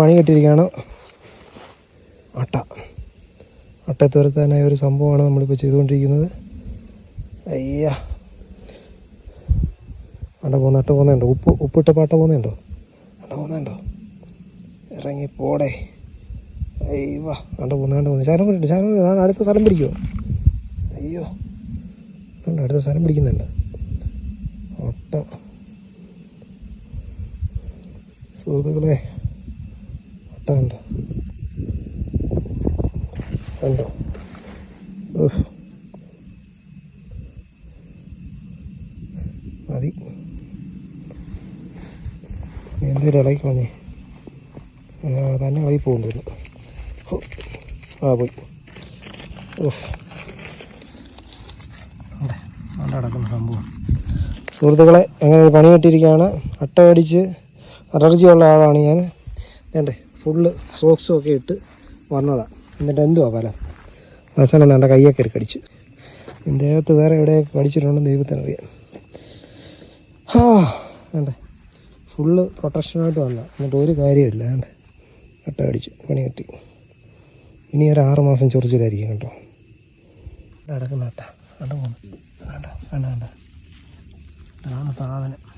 പണി കെട്ടിയിരിക്കുകയാണ് അട്ട. അട്ട തുരത്താനായ ഒരു സംഭവമാണ് നമ്മളിപ്പോൾ ചെയ്തുകൊണ്ടിരിക്കുന്നത്. അയ്യ. അട്ട പോകുന്ന അട്ട പോകുന്നുണ്ടോ ഉപ്പ് ഉപ്പിട്ട പാട്ട പോകുന്നുണ്ടോ അട്ട പോകുന്നുണ്ടോ ഇറങ്ങി പോടെ. അയ്യവ അണ്ട പോകുന്ന കണ്ട പോകുന്നു. ശാലം പിടിച്ചു ശാലം ഞാൻ അടുത്ത സ്ഥലം പിടിക്കുമോ അയ്യോ. അടുത്ത സ്ഥലം പിടിക്കുന്നുണ്ട്. അട്ട. സുഹൃത്തുക്കളെ ഒട്ട കണ്ടോ? കണ്ടോ. മതി. എന്തൊരു ഇളകി കളഞ്ഞേ. തന്നെ ഇളകി പോകുന്നില്ല. ആ പോയി. ഓഹ് അവിടെ നടക്കുന്ന സംഭവം. സുഹൃത്തുക്കളെ അങ്ങനെ പണി കിട്ടിയിരിക്കുകയാണ്. അട്ട അടിച്ച് അലർജി ഉള്ള ആളാണ് ഞാൻ. വേണ്ടേ? ഫുള്ള് സോക്സും ഒക്കെ ഇട്ട് വന്നതാണ് എന്നിട്ട് എന്തുവാ പല അവസാനം എന്റെ കയ്യൊക്കെ കടിച്ചു. എന്റെ അകത്ത് വേറെ എവിടെയൊക്കെ കടിച്ചിട്ടുണ്ടെന്ന് ദൈവത്തിനറിയാം ഹാ വേണ്ടേ. ഫുള്ള് പ്രൊട്ടക്ഷനായിട്ട് വന്ന എന്നിട്ട് ഒരു കാര്യമില്ല വേണ്ടേ. കട്ട കടിച്ചു പണി കിട്ടി. ഇനി ഒരു ആറ് മാസം ചൊറിച്ചിലായിരിക്കും കേട്ടോ. നടക്കുന്ന കേട്ടാ. കണ്ടു പോകണം വേണ്ട വേണ്ട വേണ്ട. ഇതാണ് സാധനം.